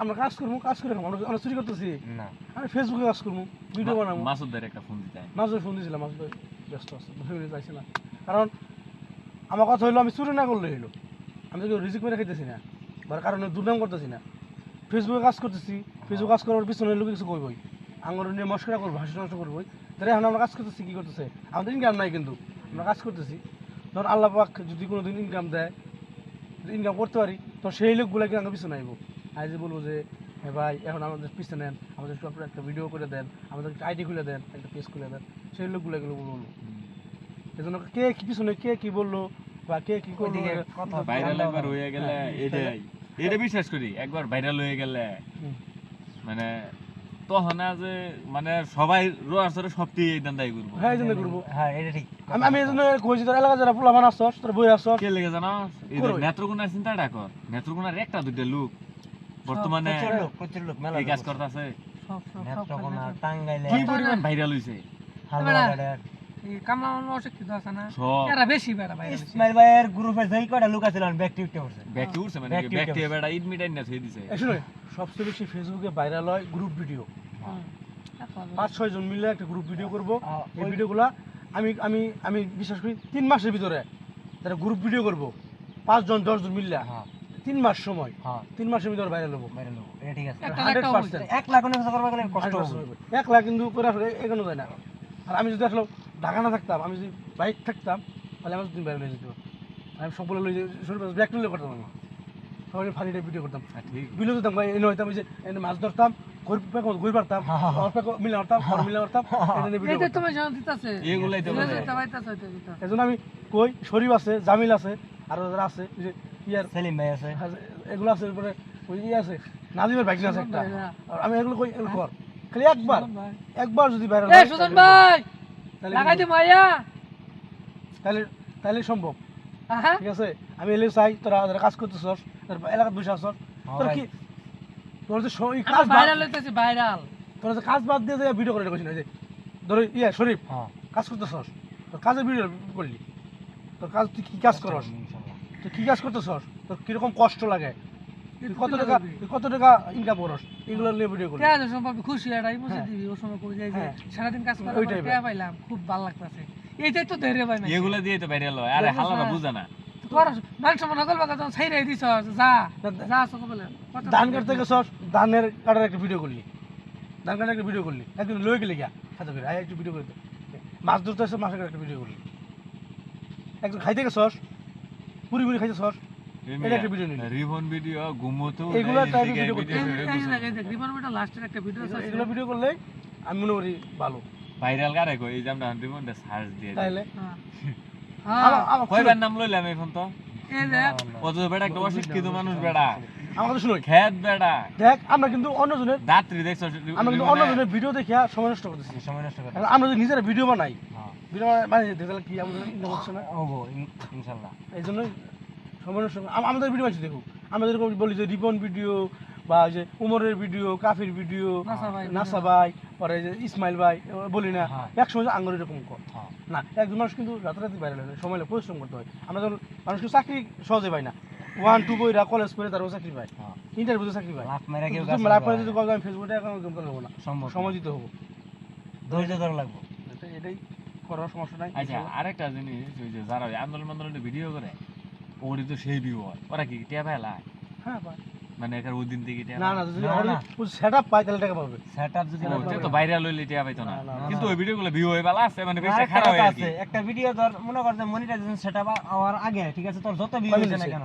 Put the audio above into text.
আমরা কাজ করব কাজ করে খাব। আমরা চুরি করতেছি। না। আমি ফেসবুকে কাজ করব ভিডিও বানাবো। মাসুদের একটা ফোন দিতে মাঝে ফোন দিয়েছিলাম মাঝে ব্যস্ত আছে ভেবে যাইছে না। কারণ আমার কথা হইল আমি চুরি না করলে হইল। আমি তো রিজিক মেরে খাইতেছি না বা কারণে দুর্নাম করতেছি না। ফেসবুকে কাজ করতেছি ফেসবুক কাজ করার পিছনে লোক কিছু কইবই। আঙুর নিয়ে মস্করা করব হাসি নষ্ট করবোই। তাহলে এখন আমরা কাজ করতেছি কি করতেছে? আমাদের ইনকাম নাই কিন্তু আমরা কাজ করতেছি। ধর আল্লাহ পাক যদি কোনো দিন ইনকাম দেয় ইনকাম করতে পারি তো সেই লোকগুলো কিন্তু আমার পিছনে আইবো? আজ বলব যে হ্যাঁ ভাই এখন আমাদের পিছনে নেন আমাদের একটু একটা ভিডিও করে দেন আমাদের একটা আইডি খুলে দেন একটা পেজ খুলে দেন। সেই লোকগুলো এগুলো বলব এজন্য কে কি পিছনে কে কি বলল বা কে কি করল ভাইরাল একবার হয়ে গেলে হ্যাঁ, এটাই। এটা বিশ্বাস করি একবার ভাইরাল হয়ে গেলে। মানে তখন যে মানে সবাই রোয়ার সরে সবটি এই দান্দাই করব হ্যাঁ এই জন্য করব হ্যাঁ এটা ঠিক। আমি আমি এই জন্য কইছি তোর এলাকা যারা তোর বই আসছ কে লেগে। নেত্রকোনার চিন্তাটা কর। নেত্রকোনার একটা দুইটা লোক বর্তমানে প্রচুর লোক মেলা এই কাজ করতেছে। সব সব সব নেত্রকোনা টাঙ্গাইলে কি পরিমাণ ভাইরাল হইছে? মানে সবচেয়ে বেশি ফেসবুকে ভাইরাল হয় গ্রুপ ভিডিও পাঁচ ছয় জন মিলে একটা গ্রুপ ভিডিও করব। এই আমি আমি আমি বিশ্বাস করি তিন মাসের ভিতরে গ্রুপ ভিডিও করব পাঁচজন দশজন মিললে। হ্যাঁ। তিন মাস সময়। হ্যাঁ। তিন মাসের ভিতরে বাইরে লোক এটা ঠিক আছে। Hundred percent. এক লাখ অনেক কিছু গেলে কষ্ট এক লাখ কিন্তু করে আসলে এগোনো যায় না। আর আমি যদি আসলে ঢাকা না থাকতাম আমি যদি বাইক থাকতাম তাহলে আমার দিন বাইরে হয়ে যেত আমি সকলে লই ব্যাক নিলে করতাম আমি। সবাই ফানিটা ভিডিও করতাম। হ্যাঁ, ঠিক। বিলো দিতাম ভাই এনে হইতাম যে এনে মাছ ধরতাম এই জন্য আমি কই শরীফ আছে জামিল আছে আরও যারা আছে ইয়ার সেলিম ভাই আছে? এগুলো আছে এরপরে ওই ইয়ে আছে নাজিমের আছে একটা। আর আমি এগুলো কই কর খালি একবার একবার যদি বাইরে এ সুজন ভাই! লাগাই দে মাইয়া! তাহলে তাহলে সম্ভব। হ্যাঁ ঠিক আছে? আমি এলে চাই তোরা যারা কাজ করতেছস তোর এলাকাত বসে আসছ তোর কি তোর যে এই কাজ ভাইরাল হইতেছে ভাইরাল তোরা যে কাজ বাদ দিয়ে যে ভিডিও করে রেখেছিস যে ধরো ইয়ে শরীফ হ্যাঁ। কাজ করতেছস তোর কাজের ভিডিও করলি। তোর কাজ তুই কি কাজ করস? ইনশাআল্লাহ। তুই কি কাজ করতেছস? তোর কীরকম কষ্ট লাগে? কত টাকা কত টাকা ইনকাম করস? এগুলো নিয়ে ভিডিও সম্পর্ক খুশি এটাই বুঝে হ্যাঁ। দিবি ও সময় কই যাই যে হ্যাঁ। সারাদিন কাজ করে পাইলাম খুব ভালো লাগতেছে। এইটাই তো ধৈর্য ভাই না। এগুলা দিয়ে তো ভাইরাল হয় আরে হালারা না? না করস মানুষ করবা কথা ছাইরে দিছ যা যা ধান কাটতে গেছস ধানের কাটার একটা ভিডিও করলি। ধান কাটার একটা ভিডিও করলি। একদিন গেলি করে। একটু ভিডিও করে দে। মাছ ধরতে এসে মাছের একটা ভিডিও করলি। একদিন খাইতে গেছস পুরি পুরি খাইতেছস এটা একটা video নিলি। রিবন ভিডিও ঘুমোতো এগুলা এর video করতে। লাস্টের একটা ভিডিও আছে। এগুলো ভিডিও করলে আমি মনে করি ভালো। ভাইরাল কারে কই এই যে আমরা রিবনটা সার্চ দিয়ে তাইলে? হ্যাঁ। কয়বার নাম লইলাম এখন তো? এই বেড়া একটা অশিক্ষিত মানুষ বেড়া আমার কথা শুনো খেত বেড়া। দেখ আমরা কিন্তু অন্যজনের দাত্রী দেখছ আমরা কিন্তু অন্যজনের ভিডিও দেখে সময় নষ্ট করতেছি। সময় নষ্ট করে আমরা যদি নিজেরা ভিডিও বানাই হ্যাঁ। ভিডিও মানে দেখলে কি আমাদের ইনকাম হচ্ছে না? হব ইনশাআল্লাহ এই জন্যই সময় নষ্ট আমাদের ভিডিও আছে দেখুক আমরা যেরকম বলি যে রিবন ভিডিও বা যে উমরের ভিডিও কাফির ভিডিও নাসা ভাই পরে যে ইসমাইল ভাই বলি না হ্যাঁ। এক সময় আঙ্গুর এরকম কর। হ্যাঁ। না একজন মানুষ কিন্তু রাতারাতি বাইরে লাগে সময় লাগে পরিশ্রম করতে হয়। আমরা যখন মানুষ চাকরি সহজে পাই না ওয়ান টু বইরা কলেজ করে তারও চাকরি পায়। হ্যাঁ। ইন্টারভিউতে চাকরি পায়। লাভ মেরা কেউ যদি। আমি ফেসবুকে এখন না সম্ভব হব। ধৈর্য ধরে লাগবে। এটাই- করার সমস্যা নাই। আচ্ছা আরেকটা জিনিস ওই যে যারা আন্দোলন আন্দোলনের ভিডিও করে ওরই তো সেই ভিউ হয়। ওরা কি টিয়া পেলা হ্যাঁ ভাই। মানে এখানে ওই দিন থেকে না না যদি না, না। সেট আপ পায় তাহলে টাকা পাবে। সেটআপ যদি করে- তো ভাইরাল হইলে টিয়া পাইতো না। কিন্তু। ওই ভিডিওগুলো ভিউ হয়ে ভালো আছে মানে বেশি খারাপ হয়ে আছে একটা ভিডিও ধর মনে কর যে মনিটাইজেশন সেটআপ হওয়ার আগে ঠিক আছে তোর যত ভিউ হয়েছে না কেন